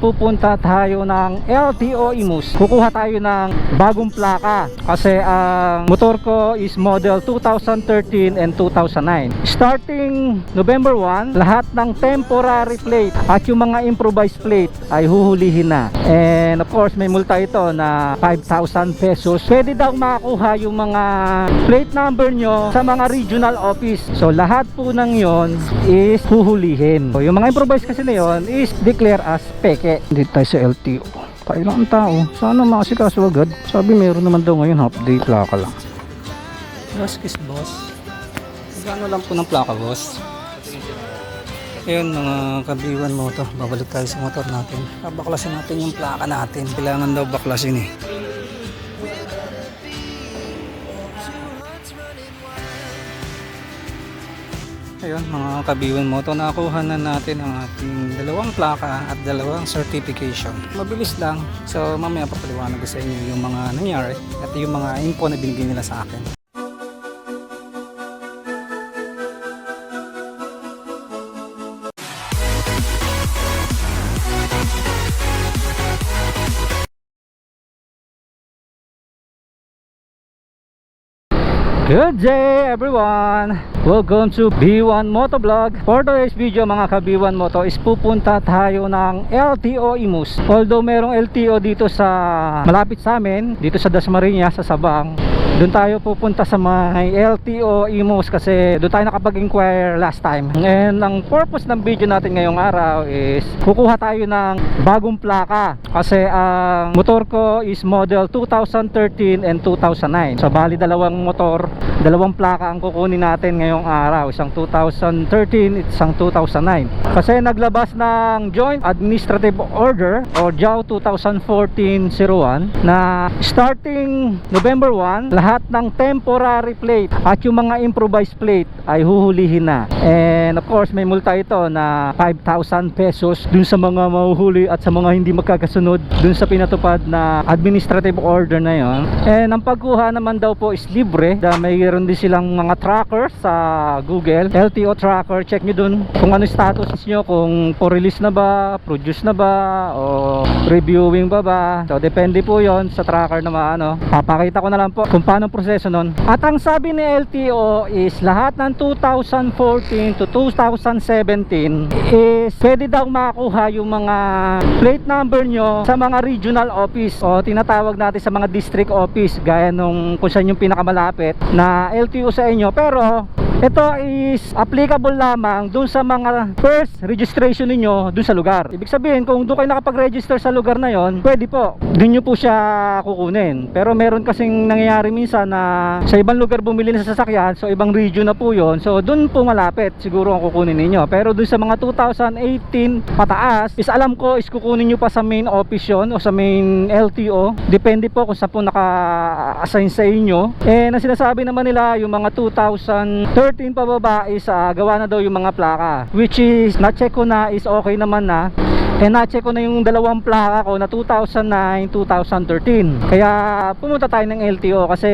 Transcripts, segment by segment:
pupunta tayo ng LTO Imus. Kukuha tayo ng bagong plaka kasi ang motor ko is model 2013 and 2009. Starting November 1, lahat ng temporary plate at yung mga improvised plate ay huhulihin na. And of course, may multa ito na 5,000 pesos. Pwede daw makuha yung mga plate number nyo sa mga regional office. So lahat po ng yon is huhulihin. So, yung mga improvised kasi na yon is declare as peke. Dito tayo sa LTO. Kailangan tao. Sana makasikaso agad. Sabi meron naman daw ngayon half day plaka lang. Gaskis boss. Magkano lang po ng plaka boss? Ayun mga kabiwan mo to. Babalik tayo sa motor natin. Babaklasin natin yung plaka natin. Kailangan daw baklasin eh. Ayun mga kabiwan mo to nakuha na natin ang ating dalawang plaka at dalawang certification. Mabilis lang. So mamaya papaliwanag ko sa inyo yung mga nangyari at yung mga info na binigay nila sa akin. Good day everyone! Welcome to B1 Motovlog. For today's video mga ka B1 Moto is pupunta tayo ng LTO Imus. Although merong LTO dito sa malapit sa amin, dito sa Dasmariñas sa Sabang. Doon tayo pupunta sa may LTO Imus kasi doon tayo nakapag-inquire last time. And ang purpose ng video natin ngayong araw is kukuha tayo ng bagong plaka kasi ang motor ko is model 2013 and 2009. So bali dalawang motor, dalawang plaka ang kukunin natin ngayong araw. Isang 2013, isang 2009. Kasi naglabas ng Joint Administrative Order o JAO 2014-01 na starting November 1, lahat ng temporary plate at yung mga improvised plate ay huhulihin na. And of course, may multa ito na 5,000 pesos dun sa mga mahuhuli at sa mga hindi magkakasunod dun sa pinatupad na administrative order na yon. And ang pagkuha naman daw po is libre. Da mayroon din silang mga tracker sa Google. LTO tracker, check nyo dun kung ano status nyo, kung po release na ba, produce na ba, o reviewing ba ba. So depende po yon sa tracker na maano. Papakita ko na lang po kung paano proseso nun. At ang sabi ni LTO is lahat ng 2014 to 2017 is pwede daw makuha yung mga plate number nyo sa mga regional office o tinatawag natin sa mga district office gaya nung kung saan yung pinakamalapit na LTO sa inyo pero ito is applicable lamang dun sa mga first registration ninyo dun sa lugar. Ibig sabihin, kung doon kayo nakapag-register sa lugar na yon, pwede po. Dun nyo po siya kukunin. Pero meron kasing nangyayari minsan na sa ibang lugar bumili ng sasakyan, so ibang region na po yon. So dun po malapit siguro ang kukunin ninyo. Pero dun sa mga 2018 pataas, is alam ko is kukunin nyo pa sa main office yun o sa main LTO. Depende po kung saan po naka-assign sa inyo. Eh, na sinasabi naman nila yung mga 2013 pababa is ah, gawa na daw yung mga plaka. Which is, na-check ko na is okay naman na. Eh na-check ko na yung dalawang plaka ko na 2009, 2013. Kaya pumunta tayo ng LTO kasi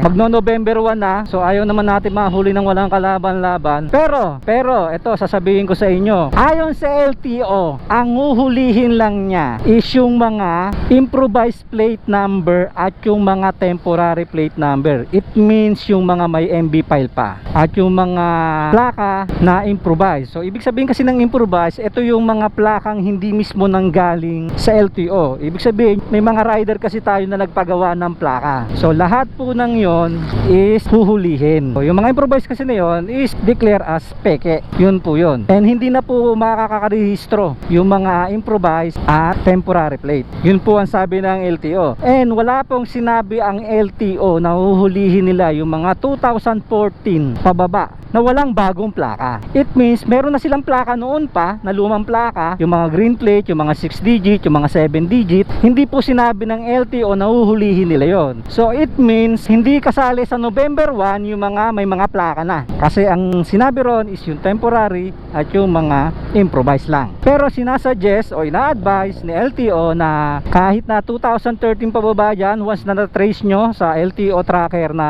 magno-November 1 na. So ayaw naman natin mahuli ng walang kalaban-laban. Pero, pero ito sasabihin ko sa inyo. Ayon sa LTO, ang uhulihin lang niya is yung mga improvised plate number at yung mga temporary plate number. It means yung mga may MB file pa at yung mga plaka na improvise. So ibig sabihin kasi ng improvise, ito yung mga plakang hindi mismo nanggaling sa LTO. Ibig sabihin, may mga rider kasi tayo na nagpagawa ng plaka. So lahat po ng yon is huhulihin. So, yung mga improvise kasi na yon is declare as peke. Yun po yun. And hindi na po makakakarehistro yung mga improvise at temporary plate. Yun po ang sabi ng LTO. And wala pong sinabi ang LTO na huhulihin nila yung mga 2014 pababa na walang bagong plaka. It means meron na silang plaka noon pa na lumang plaka, yung mga green plate, yung mga 6 digit, yung mga 7 digit. Hindi po sinabi ng LTO na huhulihin nila yon. So it means hindi kasali sa November 1 yung mga may mga plaka na. Kasi ang sinabi ron is yung temporary at yung mga improvise lang. Pero sinasuggest o ina-advise ni LTO na kahit na 2013 pababa dyan, once na na-trace nyo sa LTO tracker na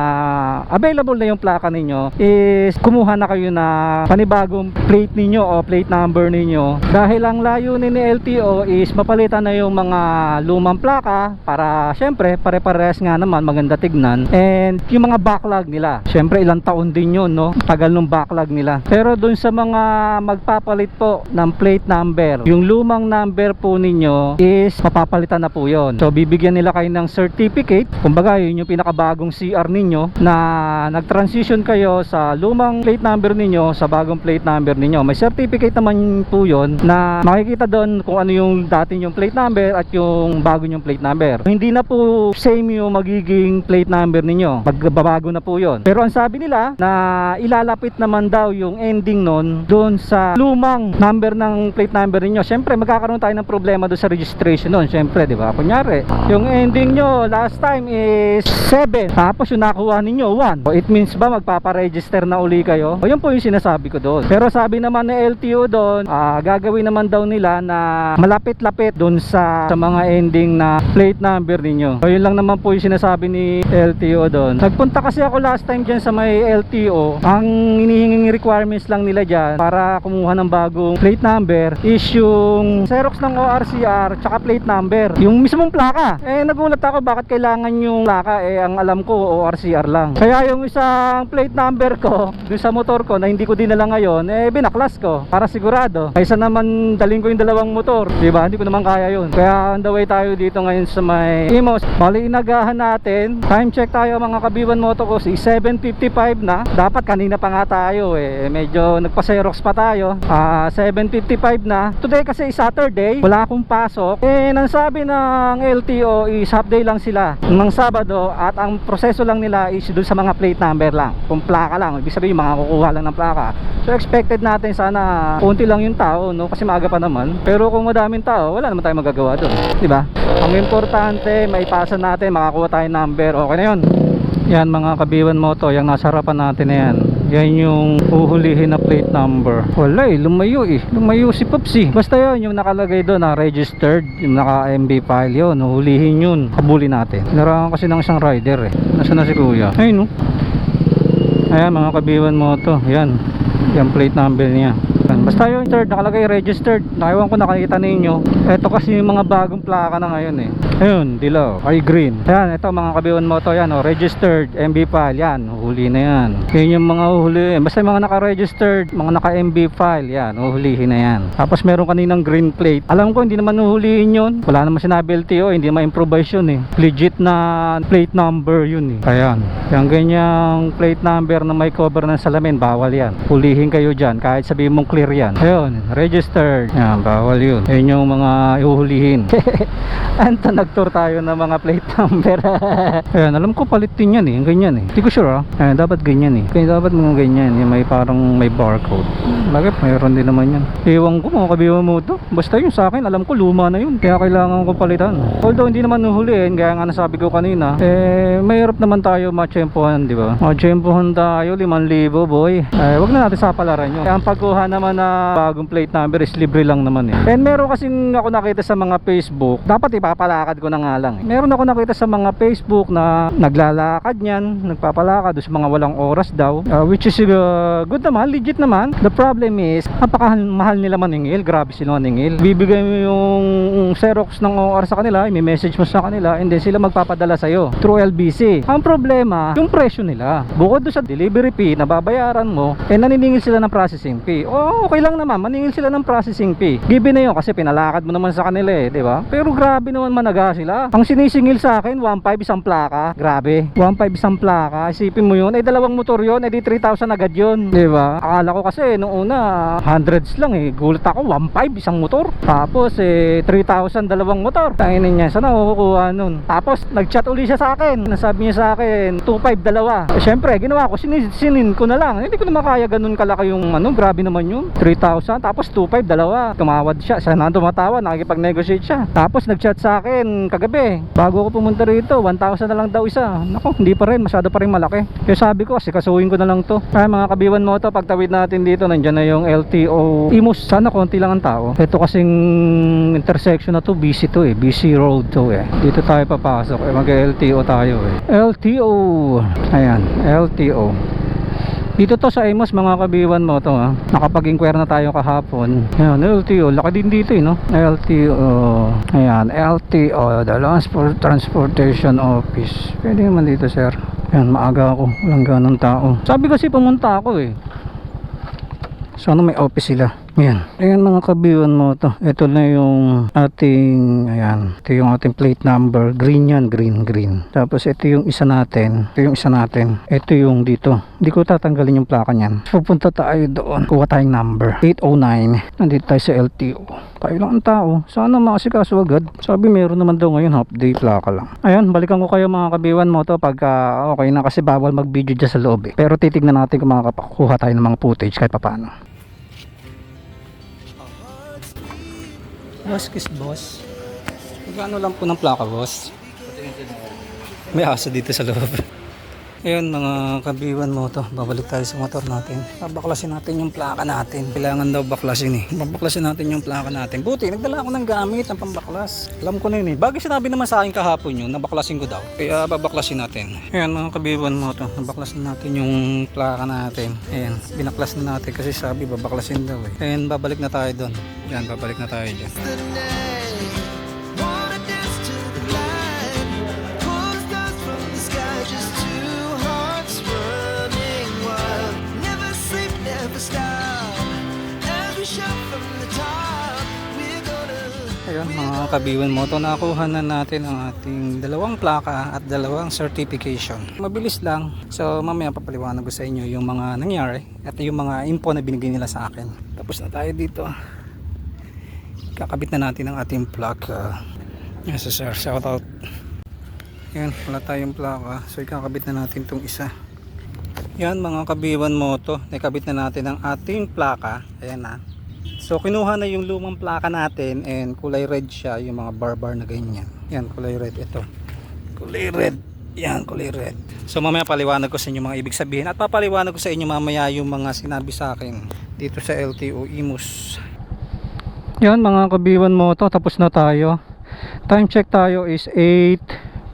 available na yung plaka ninyo, is kumuha na kayo na panibagong plate ninyo o plate number ninyo dahil ang layunin ni LTO is mapalitan na yung mga lumang plaka para syempre pare-parehas nga naman maganda tignan. And yung mga backlog nila syempre ilang taon din yun no? Tagal ng backlog nila. Pero dun sa mga magpapalit po ng plate number yung lumang number po ninyo is mapapalitan na po yon so bibigyan nila kayo ng certificate. Kumbaga yun yung pinakabagong CR ninyo na nag-transition kayo sa lumang plate number ninyo sa bagong plate number ninyo. May certificate naman po yon na makikita doon kung ano yung dati yung plate number at yung bago yung plate number. Hindi na po same yung magiging plate number ninyo. Magbabago na po yon pero ang sabi nila na ilalapit naman daw yung ending nun doon sa lumang number ng plate number ninyo. Syempre magkakaroon tayo ng problema doon sa registration nun. Syempre di ba? Kunyari yung ending nyo last time is 7 tapos yung nakuha ninyo 1 so it means ba magpaparegister na uli kayo? O yun po yung sinasabi ko doon. Pero sabi naman ni LTO doon ah, gagawin naman daw nila na malapit-lapit doon sa, sa mga ending na plate number ninyo. So yun lang naman po yung sinasabi ni LTO doon nagpunta kasi ako last time dyan sa may LTO ang hinihinging requirements lang nila dyan para kumuha ng bagong plate number is yung Xerox ng ORCR tsaka plate number. Yung mismong plaka. Eh nagulat ako bakit kailangan yung plaka? Eh ang alam ko ORCR lang. Kaya yung isang plate number ko dun sa motor ko na hindi ko dinala ngayon eh binaklas ko para sigurado. Kaysa naman daling ko yung dalawang motor. Di ba hindi ko naman kaya yun. Kaya on the way tayo dito ngayon sa may Imos. Bali inagahan natin. Time check tayo mga kabiwan moto ko. Si 7.55 na. Dapat kanina pa nga tayo eh. Medyo nagpa-Xerox pa tayo. Ah 7.55 na. Today kasi is Saturday. Wala akong pasok. Eh nang sabi ng LTO is half day lang sila. Ng Sabado at ang proseso lang nila is doon sa mga plate number lang. Kung plaka lang. Ibig sabihin mga kukuha lang ng plaka. So expected natin sana konti lang yung tao no? Kasi maaga pa naman pero kung madaming tao wala naman tayong magagawa doon di ba? Ang importante maipasa natin makakuha tayo ng number. Okay na yun. Yan mga kabiwan moto yung nasa harapan natin na yan. Yan yung uhulihin na plate number. Wala eh lumayo eh. Lumayo si Popsi. Basta yun yung nakalagay doon na registered yung naka MB file yun uhulihin yun. Habulin natin. Narangan kasi ng isang rider eh. Nasa na si kuya? Ayun no ayan mga kabiwan moto yan. Yung plate number niya yan. Basta yung third nakalagay registered. Nakaiwan ko nakikita ninyo. Ito kasi yung mga bagong plaka na ngayon eh. Ayun, dilaw. Ay green. Ayan, ito mga kabiwan mo yan. Oh, registered MB file. Yan, huli na yan. Yan yung mga uhuli. Basta yung mga naka-registered, mga naka-MB file. Yan, uhulihin na yan. Tapos meron kaninang green plate. Alam ko hindi naman uhulihin yun. Wala naman sinabi LTO. Hindi ma-improvise yun eh. Legit na plate number yun eh. Ayan. Yung ganyang plate number na may cover ng salamin, bawal yan. Hulihin kayo dyan. Kahit sabihin mong clear yan. Ayun, registered. Yan, bawal yun. Ayun yung mga ihuhulihin. Anta, nag-tour tayo ng mga plate number. Ayan, alam ko palit din yan eh. Ganyan eh. Hindi ko sure ah. Ayan, dapat ganyan eh. Kaya dapat mga ganyan. Yung may parang may barcode. Bakit? Mayroon din naman yan. Ewan ko mga kabiwa mo to. Basta yun sa akin, alam ko luma na yun. Kaya kailangan ko palitan. Although hindi naman nuhulihin, kaya nga nasabi ko kanina, eh, mahirap naman tayo matsyempohan, di ba? Matsyempohan tayo, 5,000 boy. Eh, wag na natin sapalaran yun. Kaya ang pagkuha naman na bagong plate number is libre lang naman eh. And meron kasing ako nakita sa mga Facebook, dapat ipapalakad ko na nga lang. Eh. Meron ako nakita sa mga Facebook na naglalakad niyan, nagpapalakad sa mga walang oras daw, uh, which is uh, good naman, legit naman. The problem is, napaka-mahal nila maningil, grabe sila maningil. Bibigay mo yung Xerox ng OR sa kanila, may message mo sa kanila, and then sila magpapadala sa'yo through LBC. Ang problema, yung presyo nila. Bukod doon sa delivery fee na babayaran mo, eh naniningil sila ng processing fee. Oo, okay lang naman, maningil sila ng processing fee. Given na yun kasi pinalakad mo naman sa kanila eh, di ba? Pero grabe naman managa sila. Ang sinisingil sa akin, 1.5 isang plaka. Grabe. 1.5 isang plaka. Isipin mo yun, eh dalawang motor yun, eh di 3,000 agad yun. Di ba? Akala ko kasi nung una, hundreds lang eh. Gulat ako, 1.5 isang motor. Tapos eh, 3,000 dalawang motor. Tanginin niya, saan ako kukuha nun? Tapos nag-chat uli siya sa akin. Nasabi niya sa akin, 2.5 dalawa. Eh, syempre, ginawa ko, sinin, ko na lang. Hindi ko naman kaya ganun kalaki yung ano, grabe naman yun. 3,000, tapos 2.5 dalawa. Tumawad siya, siya na tumatawa, nakikipag-negotiate siya. Tapos nag-chat sa akin kagabi, bago ako pumunta rito, 1,000 na lang daw isa. Nako, hindi pa rin, masyado pa rin malaki. Kaya sabi ko, kasi kasuhin ko na lang to. Ay, mga kabiwan mo to, pagtawid natin dito, nandyan na yung LTO Imus. Sana konti lang ang tao. Ito kasing intersection na to, busy to eh. Busy road to eh. Dito tayo papasok. Eh, mag-LTO tayo eh. LTO. Ayan, LTO. Dito to sa Amos mga kabiwan mo to ha. Nakapag-inquire na tayo kahapon. Ayan, LTO. Laki din dito eh no. LTO. Ayan, LTO. The Transport Transportation Office. Pwede naman dito sir. Ayan, maaga ako. Walang ganong tao. Sabi kasi pumunta ako eh. Sana may office sila. Ayan. Ayan mga kabiwan mo to. Ito na yung ating, ayan. Ito yung ating plate number. Green yan. Green, green. Tapos ito yung isa natin. Ito yung isa natin. Ito yung dito. Hindi ko tatanggalin yung plaka niyan. Pupunta tayo doon. Kuha tayong number. 809. Nandito tayo sa LTO. Tayo lang ang tao. Sana makasikaso agad. Sabi meron naman daw ngayon half day plaka lang. Ayan, balikan ko kayo mga kabiwan mo to pagka okay na kasi bawal mag-video dyan sa loob eh. Pero titignan natin kung makakakuha tayo ng mga footage kahit papano. Boss kiss boss. Magkano lang po ng plaka boss? May aso dito sa loob. Ayun mga kabiwan mo to, babalik tayo sa motor natin. Babaklasin natin yung plaka natin. Kailangan daw baklasin eh. Babaklasin natin yung plaka natin. Buti, nagdala ako ng gamit, ng pambaklas. Alam ko na yun eh. Bagay sinabi naman sa akin kahapon yun, nabaklasin ko daw. Kaya babaklasin natin. Ayun mga kabiwan mo to, nabaklasin natin yung plaka natin. Ayan, binaklas na natin kasi sabi babaklasin daw eh. Ayun, babalik na tayo doon. Yan, babalik na tayo dyan. Ayun mga kabiwan mo, to nakuha na natin ang ating dalawang plaka at dalawang certification. Mabilis lang. So mamaya papaliwanag ko sa inyo yung mga nangyari at yung mga info na binigay nila sa akin. Tapos na tayo dito. Kakabit na natin ang ating plaka. Yes sir, shout out. Yan, wala tayong plaka. So ikakabit na natin tong isa. Yan mga kabiwan mo to. Nakabit na natin ang ating plaka. Ayan na. So kinuha na yung lumang plaka natin and kulay red siya, yung mga bar-bar na ganyan. Yan, kulay red ito. Kulay red. Yan, kulay red. So mamaya paliwanag ko sa inyo mga ibig sabihin at papaliwanag ko sa inyo mamaya yung mga sinabi sa akin dito sa LTO Imus. Yan mga kabiwan mo to, tapos na tayo. Time check tayo is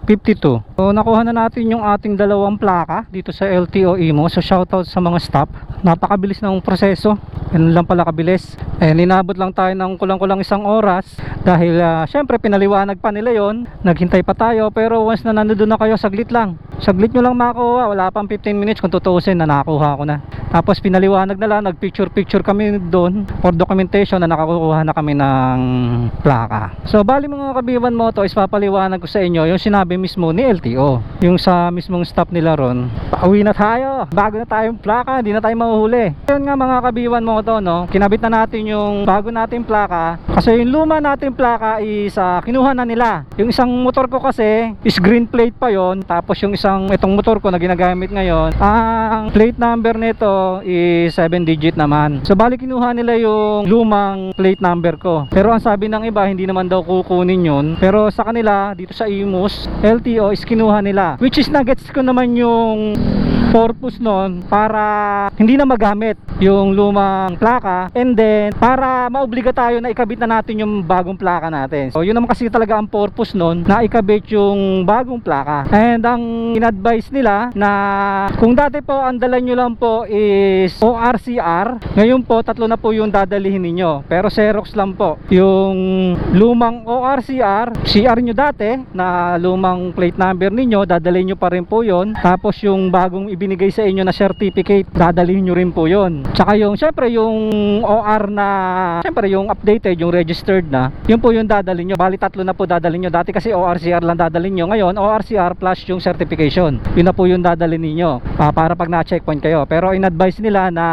8.52. So nakuha na natin yung ating dalawang plaka dito sa LTO Imo. So shoutout sa mga staff. Napakabilis ng proseso. Yan lang pala kabilis. Eh ninabot lang tayo ng kulang-kulang isang oras. Dahil ah, syempre pinaliwanag pa nila yon naghintay pa tayo pero once na nandoon na kayo saglit lang. Saglit nyo lang makuha. Wala pang 15 minutes. Kung tutuusin na nakuha ko na. Tapos pinaliwanag na lang. Nag picture picture kami doon for documentation na nakakuha na kami ng plaka. So bali mga kabiwan mo to is papaliwanag ko sa inyo yung sinabi mismo ni LTO yung sa mismong stop nila ron pauwi na tayo. Bago na tayong plaka. Hindi na tayo mahuhuli yun nga mga kabiwan mo to no? Kinabit na natin yung bago nating plaka. Kasi yung luma nating plaka is ah, kinuha na nila. Yung isang motor ko kasi is green plate pa yon tapos yung isang itong motor ko na ginagamit ngayon ang plate number nito is 7 digit naman. So bali kinuha nila yung lumang plate number ko. Pero ang sabi ng iba hindi naman daw kukunin yun. Pero sa kanila dito sa Imus LTO is kinuha nila. Which is nuggets ko naman yung purpose nun para hindi na magamit yung lumang plaka. And then para maobliga tayo na ikabit na natin yung bagong plaka natin. So yun naman kasi talaga ang purpose nun na ikabit yung bagong plaka. And ang in-advise nila na kung dati po ang dala nyo lang po is ORCR ngayon po tatlo na po yung dadalihin ninyo. Pero Xerox lang po yung lumang ORCR CR nyo dati na lumang plate number ninyo dadalhin nyo pa rin po yon tapos yung bagong ibinigay sa inyo na certificate dadalhin nyo rin po yon tsaka yung syempre yung OR na syempre yung updated yung registered na yun po yung dadalhin nyo. Bali tatlo na po dadalhin nyo. Dati kasi ORCR lang dadalhin nyo. Ngayon ORCR plus yung certification. Yun na po yung dadalhin ninyo Ah, para pag na-checkpoint kayo. Pero in-advise nila na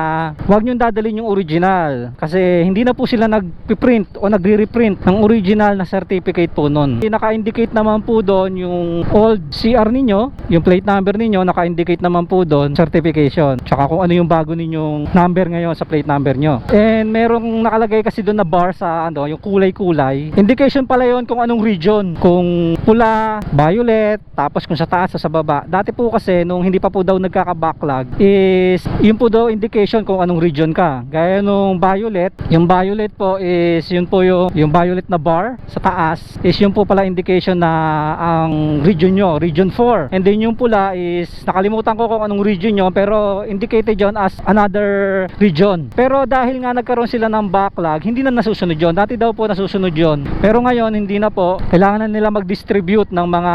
huwag nyo dadalhin yung original. Kasi hindi na po sila nag-print o nagre-reprint ng original na certificate po nun. Naka-indicate naman po doon yung old CR ninyo yung plate number ninyo naka-indicate naman po doon certification. Tsaka kung ano yung bago ninyong number ngayon sa plate number nyo. And merong nakalagay kasi doon na bar sa ano yung kulay-kulay. Indication pala yon kung anong region. Kung pula, violet tapos kung sa taas o sa baba. Dati po kasi nung hindi pa po daw nagkaka-backlog is yun po daw indication kung anong region ka. Gaya nung violet yung violet po is yun po yung, yung violet na bar sa taas is yun po pala indication na ang region nyo region 4 and then yung pula is nakalimutan ko kung kung anong region nyo pero indicated yon as another region. Pero dahil nga nagkaroon sila ng backlog, hindi na nasusunod yon. Dati daw po nasusunod yon. Pero ngayon hindi na po. Kailangan na nila mag-distribute ng mga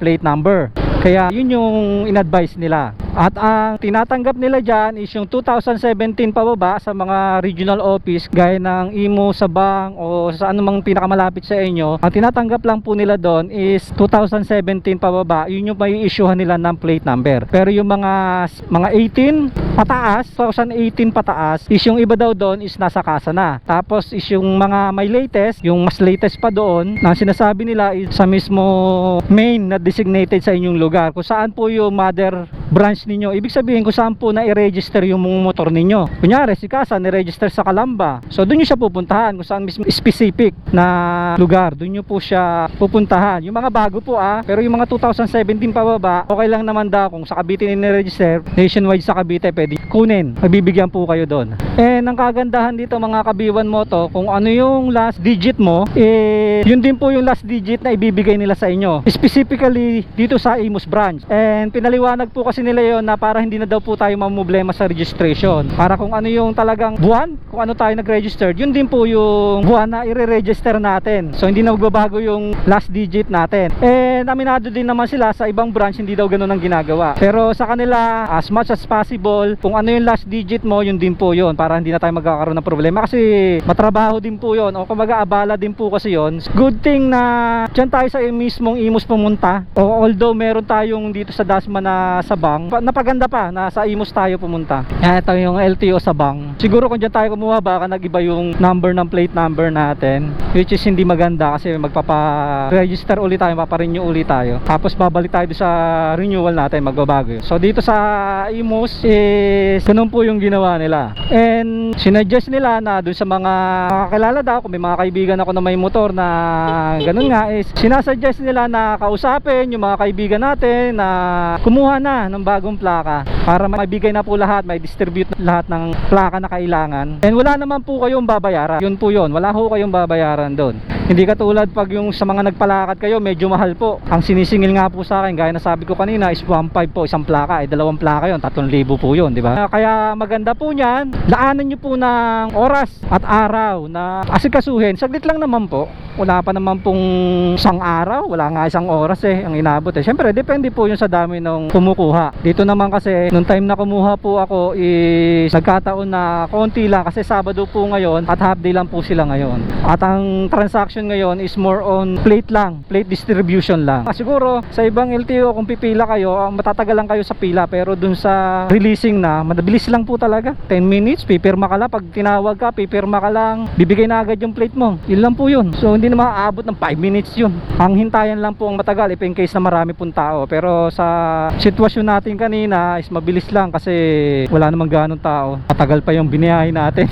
plate number. Kaya yun yung in-advise nila. At ang tinatanggap nila dyan is yung 2017 pababa sa mga regional office gaya ng IMO, Sabang o sa anumang pinakamalapit sa inyo. Ang tinatanggap lang po nila doon is 2017 pababa. Yun yung may issuehan nila ng plate number. Pero yung mga mga 18 pataas, 2018 pataas is yung iba daw doon is nasa kasa na. Tapos is yung mga may latest, yung mas latest pa doon na sinasabi nila is sa mismo main na designated sa inyong lugar. Kung saan po yung mother branch ninyo. Ibig sabihin kung saan po na i-register yung mga motor ninyo. Kunyari, si Kasa ni-register sa Kalamba. So doon nyo siya pupuntahan kung saan mismo specific na lugar. Doon nyo po siya pupuntahan. Yung mga bago po ah, pero yung mga 2017 pababa, okay lang naman daw kung sa Cavite ni-register, nationwide sa Cavite, pwede kunin. Magbibigyan po kayo doon. And ang kagandahan dito mga kabiwan mo kung ano yung last digit mo, eh, yun din po yung last digit na ibibigay nila sa inyo. Specifically dito sa Imus branch. And pinaliwanag po kasi nila yon na para hindi na daw po tayo mamumblema sa registration. Para kung ano yung talagang buwan, kung ano tayo nag-register, yun din po yung buwan na i-register natin. So hindi na magbabago yung last digit natin. And aminado din naman sila sa ibang branch hindi daw ganun ang ginagawa. Pero sa kanila, as much as possible, kung ano yung last digit mo, yun din po yun para hindi na tayo magkakaroon ng problema kasi matrabaho din po yun o kumbaga abala din po kasi yun. Good thing na dyan tayo sa mismong Imus pumunta. O although meron tayong dito sa Dasma na Sabang, pa- napaganda pa na sa Imus tayo pumunta. Yan, ito yung LTO Sabang. Siguro kung dyan tayo kumuha baka nag-iba yung number ng plate number natin which is hindi maganda kasi magpapa-register ulit tayo, paparenew ulit tayo. Tapos babalik tayo sa renewal natin, magbabago. So dito sa Imus is ganun po yung ginawa nila. And sinuggest nila na doon sa mga kakilala daw, kung may mga kaibigan ako na may motor na ganun nga is sinasuggest nila na kausapin yung mga kaibigan natin na kumuha na ng bagong plaka para maibigay na po lahat, may distribute lahat ng plaka na kailangan. And wala naman po kayong babayaran. Yun po yun, wala ho kayong babayaran doon. Hindi katulad pag yung sa mga nagpalakad kayo, medyo mahal po. Ang sinisingil nga po sa akin, gaya na sabi ko kanina, is 1.5 po isang plaka, eh dalawang plaka yon 3,000 po yun, di ba? Kaya maganda po niyan, laanan nyo po ng oras at araw na asikasuhin. Saglit lang naman po. Wala pa naman pong isang araw, wala nga isang oras eh, ang inabot eh. Siyempre, depende po yun sa dami ng kumukuha. Dito naman kasi, nung time na kumuha po ako is nagkataon na konti lang kasi Sabado po ngayon at half day lang po sila ngayon. At ang transaction ngayon is more on plate lang, plate distribution lang. Ah, siguro sa ibang LTO kung pipila kayo, ah, matatagal lang kayo sa pila pero dun sa releasing na, madabilis lang po talaga. 10 minutes, pipirma ka lang. Pag tinawag ka, pipirma ka lang. Bibigay na agad yung plate mo. Yun lang po yun. So hindi na maaabot ng 5 minutes yun. Ang hintayan lang po ang matagal if in case na marami pong tao. Pero sa sitwasyon natin kanina is mabilis lang kasi wala namang ganong tao. Matagal pa yung biniyahe natin.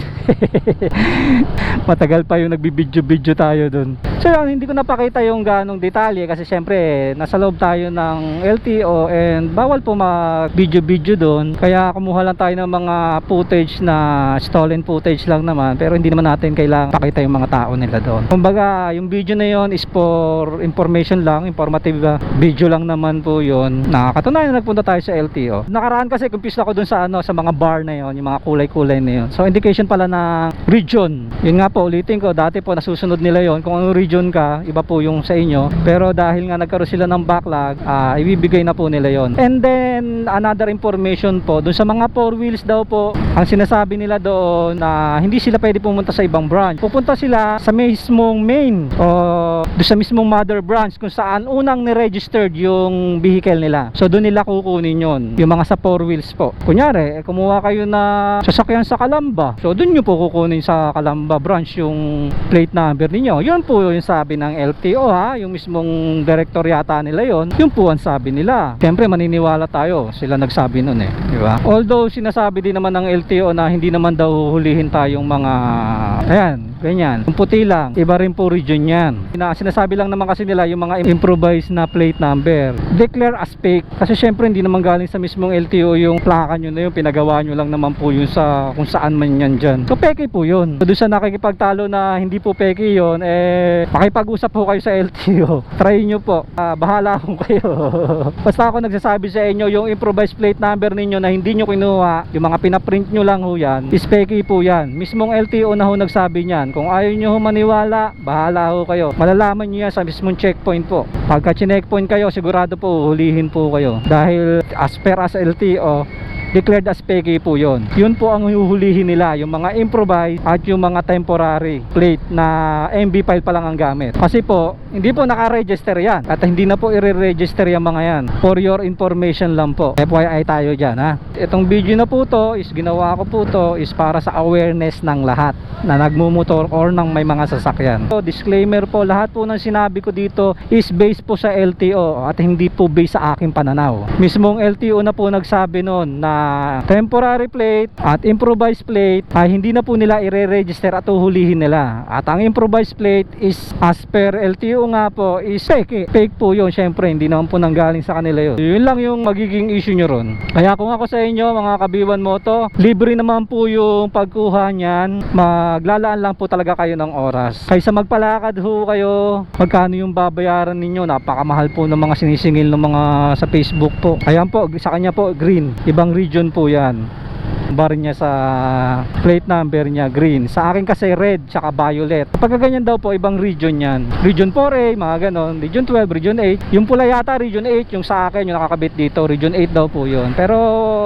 matagal pa yung nagbibidyo-video tayo dun. So yun, hindi ko napakita yung ganong detalye kasi syempre nasa loob tayo ng LTO and bawal po mag-video-video dun. Kaya kumuha lang tayo ng mga footage na stolen footage lang naman pero hindi naman natin kailangan pakita yung mga tao nila doon. Kumbaga, yung video na yon is for information lang, informative video lang naman po yon. Nakakatunayan na nagpunta tayo sa LTO. Nakaraan kasi confused ako dun sa ano sa mga bar na yon, yung mga kulay-kulay na yon. So indication pala na region. Yun nga po, ulitin ko, dati po nasusunod nila yon. Kung anong region ka, iba po yung sa inyo. Pero dahil nga nagkaroon sila ng backlog, ah, ibibigay na po nila yon. And then another information po, dun sa mga four wheels daw po, ang sinasabi nila doon na hindi sila pwede pumunta sa ibang branch. Pupunta sila sa mismong main o doon sa mismong mother branch kung saan unang ni-registered yung vehicle nila. So doon nila kukunin yon yung mga sa four wheels po. Kunyari, eh, kumuha kayo na sasakyan sa Kalamba. So doon nyo po kukunin sa Kalamba branch yung plate number ninyo. Yun po yung sabi ng LTO ha, yung mismong director yata nila yon. Yun po ang sabi nila. Siyempre maniniwala tayo, sila nagsabi nun eh, di ba? Although sinasabi din naman ng LTO na hindi naman daw huhulihin tayong mga ayan, ganyan. Kung puti lang, iba rin po region yan. Na, sinasabi lang naman kasi nila yung mga improvised na plate number. Declare as fake. Kasi syempre hindi naman galing sa mismong LTO yung plaka nyo na yun. Pinagawa nyo lang naman po yun sa kung saan man yan dyan. So peke po yun. So, doon sa nakikipagtalo na hindi po peke yun, eh, pakipag-usap po kayo sa LTO. Try nyo po. Ah, bahala po kayo. Basta ako nagsasabi sa inyo, yung improvised plate number ninyo na hindi nyo kinuha, yung mga pinaprint nyo lang ho yan, is peke po yan. Mismong LTO na ho nagsabi niyan. Kung ayaw nyo maniwala, bahala ho kayo. Malalaman nyo yan sa mismong checkpoint po. Pagka checkpoint kayo, sigurado po hulihin po kayo. Dahil as per as LTO, declared as peke po yon. Yun po ang huhulihin nila, yung mga improvised at yung mga temporary plate na MB file pa lang ang gamit. Kasi po, hindi po naka-register yan at hindi na po i-register yung mga yan. For your information lang po. FYI tayo dyan ha. Itong video na po to is ginawa ko po to is para sa awareness ng lahat na nagmumotor or ng may mga sasakyan. So, disclaimer po, lahat po ng sinabi ko dito is based po sa LTO at hindi po based sa aking pananaw. Mismong LTO na po nagsabi noon na temporary plate at improvised plate ay hindi na po nila ire-register at uhulihin nila. At ang improvised plate is as per LTO nga po is fake. eh. Fake po yun. Syempre hindi naman po nanggaling sa kanila yun. Yun lang yung magiging issue nyo ron. Kaya kung ako sa inyo mga kabiwan moto, libre naman po yung pagkuha niyan. Maglalaan lang po talaga kayo ng oras. Kaysa magpalakad ho kayo, magkano yung babayaran ninyo? Napakamahal po ng mga sinisingil ng mga sa Facebook po. Ayan po, sa kanya po green. Ibang region po yan. Bar niya sa plate number niya green. Sa akin kasi red tsaka violet. Pagka ganyan daw po ibang region yan. Region 4A mga ganon. Region 12 region 8 yung pula yata region 8 yung sa akin yung nakakabit dito region 8 daw po yun. Pero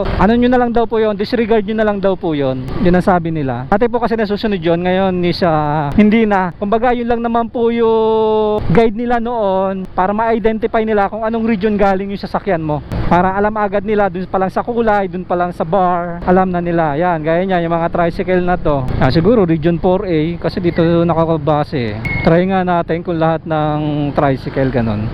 ano nyo na lang daw po yun? Disregard nyo na lang daw po yun. Yun ang sabi nila. Dati po kasi nasusunod yun ngayon is ah, hindi na. Kumbaga yun lang naman po yung guide nila noon para ma-identify nila kung anong region galing yung sasakyan mo para alam agad nila dun pa lang sa kulay dun pa lang sa bar alam na nila. Yan gaya niya yung mga tricycle na to. Ah, siguro region 4A kasi dito nakakabase. Try nga natin kung lahat ng tricycle ganon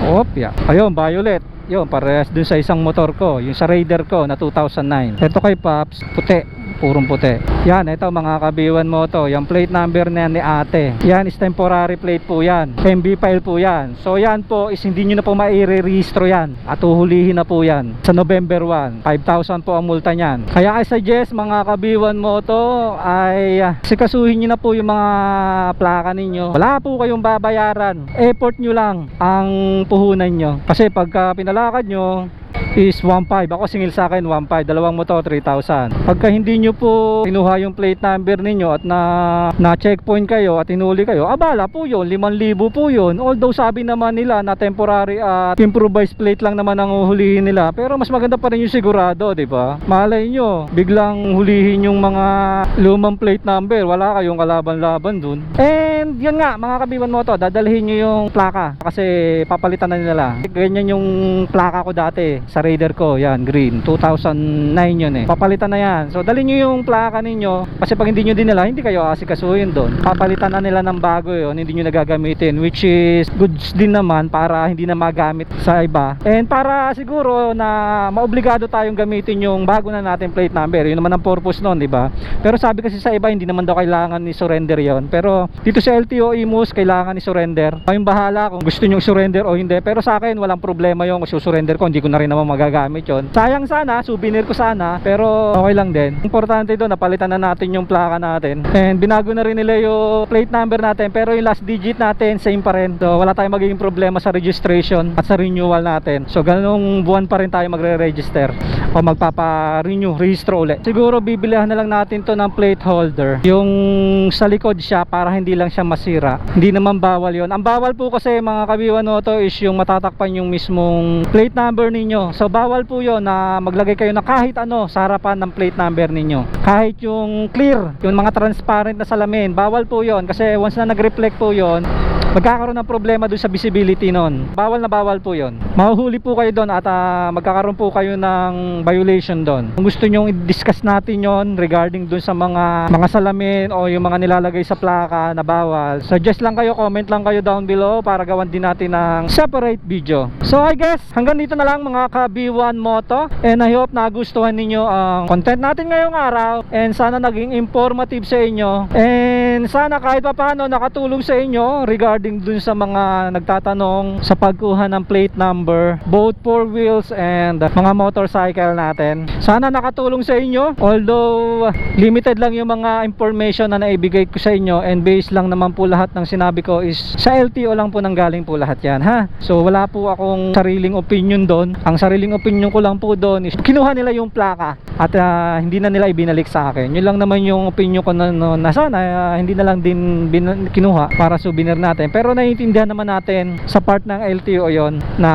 opya ayun violet. Yun parehas dun sa isang motor ko yung sa Raider ko na 2009 ito kay Paps puti purong puti. Yan ito mga kabiwan mo to. Yung plate number na ni ate. Yan is temporary plate po yan. MB file po yan. So yan po is hindi nyo na po maire-rehistro yan. At uhulihin na po yan sa November 1 5,000 po ang multa niyan. Kaya I suggest mga kabiwan mo to ay ah, sikasuhin nyo na po yung mga plaka ninyo. Wala po kayong babayaran. Effort nyo lang ang puhunan nyo. Kasi pagka pinalakad nyo is 1.5 ako singil sa akin 1.5 dalawang motor 3,000 pagka hindi nyo po kinuha yung plate number ninyo at na na checkpoint kayo at hinuli kayo abala po yun. 5,000 po yun. Although sabi naman nila na temporary at improvised plate lang naman ang hulihin nila. Pero mas maganda pa rin yung sigurado ba? Malay nyo biglang hulihin yung mga lumang plate number. Wala kayong kalaban-laban dun and yun nga mga kabiwan mo to dadalhin nyo yung plaka kasi papalitan na nila. Ganyan yung plaka ko dati sa Raider ko yan green. 2009 yun eh. Papalitan na yan. So dalhin nyo yung plaka ninyo kasi pag hindi nyo dinala hindi kayo asikasuhin doon. Papalitan na nila ng bago yun hindi nyo nagagamitin which is goods din naman para hindi na magamit sa iba. And para siguro na maobligado tayong gamitin yung bago na natin plate number yun naman ang purpose nun di ba? Pero sabi kasi sa iba hindi naman daw kailangan ni surrender yon pero dito sa LTO IMUS kailangan ni surrender kayong bahala kung gusto nyo surrender o hindi. Pero sa akin walang problema yung kung susurrender ko. Hindi ko na rin naman magagamit yon sayang sana souvenir ko sana. Pero okay lang din. Importante doon napalitan na natin yung plaka natin. And binago na rin nila yung plate number natin. Pero yung last digit natin same pa rin. So wala tayong magiging problema sa registration at sa renewal natin. So ganung buwan pa rin tayo magre-register o magpapa-renew rehistro ulit. Siguro bibilihan na lang natin to ng plate holder. Yung sa likod siya para hindi lang siya masira. Hindi naman bawal yon ang bawal po kasi mga kabiwan to is yung matatakpan yung mismong plate number ninyo. So bawal po yon na maglagay kayo na kahit ano sa harapan ng plate number ninyo. Kahit yung clear yung mga transparent na salamin bawal po yon kasi once na nag-reflect po yon magkakaroon ng problema doon sa visibility nun. Bawal na bawal po yon. Mahuhuli po kayo doon at ah, magkakaroon po kayo ng violation doon. Kung gusto nyong i-discuss natin yon regarding doon sa mga mga salamin o yung mga nilalagay sa plaka na bawal, suggest lang kayo, comment lang kayo down below para gawan din natin ng separate video. So I guess hanggang dito na lang mga ka B1 Moto and I hope nagustuhan ninyo ang content natin ngayong araw and sana naging informative sa inyo and sana kahit pa paano nakatulong sa inyo regarding dun sa mga nagtatanong sa pagkuha ng plate number both four wheels and mga motorcycle natin. Sana nakatulong sa inyo. Although limited lang yung mga information na naibigay ko sa inyo and based lang naman po lahat ng sinabi ko is sa LTO lang po nanggaling po lahat yan ha? So wala po akong sariling opinion doon ang sariling opinion ko lang po doon is kinuha nila yung plaka at ah, hindi na nila ibinalik sa akin. Yun lang naman yung opinion ko na, na, na sana ah, hindi na lang din bin, kinuha para souvenir natin pero naiintindihan naman natin sa part ng LTO yon na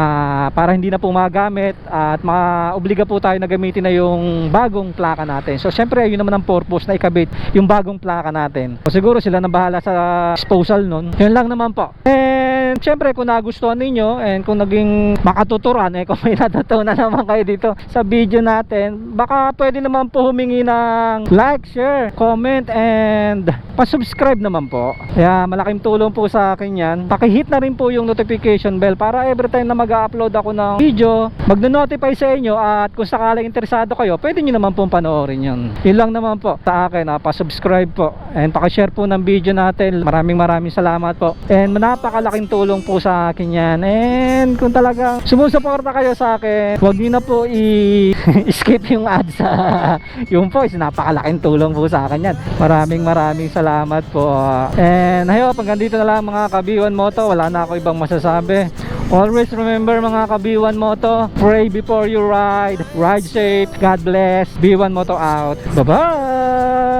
para hindi na po magamit at maobliga po tayo na gamitin na yung bagong plaka natin. So syempre yun naman ang purpose na ikabit yung bagong plaka natin. So, siguro sila na bahala sa disposal nun. Yun lang naman po. And syempre kung nagustuhan ninyo and kung naging makatuturan eh kung may natutunan naman kayo dito sa video natin baka pwede naman po humingi ng like, share, comment and pa-subscribe naman po. Kaya malaking tulong po sa akin yan. Pakihit na rin po yung notification bell para every time na mag-upload ako ng video magno-notify sa inyo at kung sakaling interesado kayo pwede nyo naman pong panoorin yun. Yun lang naman po sa akin ah, pa-subscribe po. And pakishare po ng video natin. Maraming maraming salamat po. And napakalaking tulong po sa akin yan. And kung talagang sumusuporta kayo sa akin huwag nyo na po i-skip yung ads sa yung is napakalaking tulong po sa akin yan. Maraming maraming salamat po. And hope hanggang dito na lang mga kabiwan moto. Wala na ako ibang masasabi. Always remember mga ka-B1 Moto, pray before you ride, ride safe, God bless, B1 Moto out. Bye-bye!